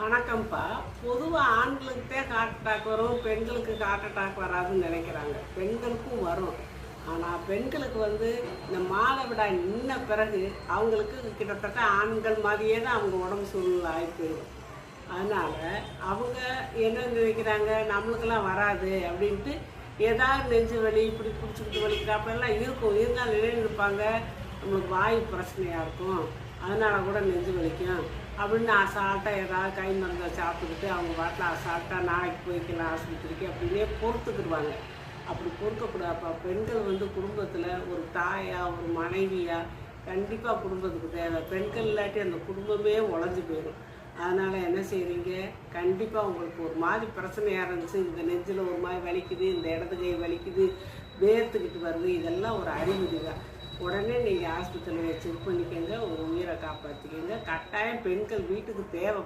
வணக்கம்ப்பா. பொதுவாக ஆண்களுக்கு தான் ஹார்ட் அட்டாக் வரும் பெண்களுக்கு ஹார்ட் அட்டாக் வராதுன்னு நினைக்கிறாங்க. பெண்களுக்கும் வரும். ஆனால் பெண்களுக்கு வந்து இந்த மாதவிடாய் நின்ன பிறகு அவங்களுக்கு கிட்டத்தட்ட ஆண்கள் மாதிரியே தான் அவங்க உடம்பு சூழ்நிலை ஆகி போயிடும். அதனால் அவங்க என்ன நினைக்கிறாங்க? நம்மளுக்கெல்லாம் வராது அப்படின்ட்டு ஏதாவது நெஞ்சு வலி இப்படி பிடிச்சிக்கிட்டு வலிக்கிறாப்பெல்லாம் இருக்கும். இருந்தாலும் நினைப்பாங்க இருப்பாங்க நம்மளுக்கு வாயு பிரச்சனையாக இருக்கும். அதனால் கூட நெஞ்சு வலிக்கும். அப்படின்னு அசால்ட்டாக ஏதாவது கை மருந்தை சாப்பிட்டுக்கிட்டு அவங்க பாட்டில் அசால்ட்டாக நாளைக்கு போய்க்கலாம் ஆஸ்பத்திரிக்கு அப்படின்னே பொறுத்துக்கிடுவாங்க. அப்படி பொறுக்கக்கூடாதுப்பா பெண்கள் வந்து குடும்பத்தில் ஒரு தாயா ஒரு மனைவியா கண்டிப்பாக குடும்பத்துக்கு தேவை. பெண்கள் இல்லாட்டி அந்த குடும்பமே உடஞ்சி போயிடும். அதனால் என்ன செய்கிறீங்க கண்டிப்பாக உங்களுக்கு ஒரு மாதிரி பிரச்சனையாக இருந்துச்சு இந்த நெஞ்சில் ஒரு மாதிரி வலிக்குது இந்த இடது கை வலிக்குது வேர்த்துக்கிட்டு வருது. இதெல்லாம் ஒரு அறிகுறி தான் உடனே நீங்கள் ஆஸ்பத்திரியில் செக் பண்ணிக்கோங்க. காப்பாற்றிக்கிங்க கட்டாயம் பெண்கள் வீட்டுக்கு தேவை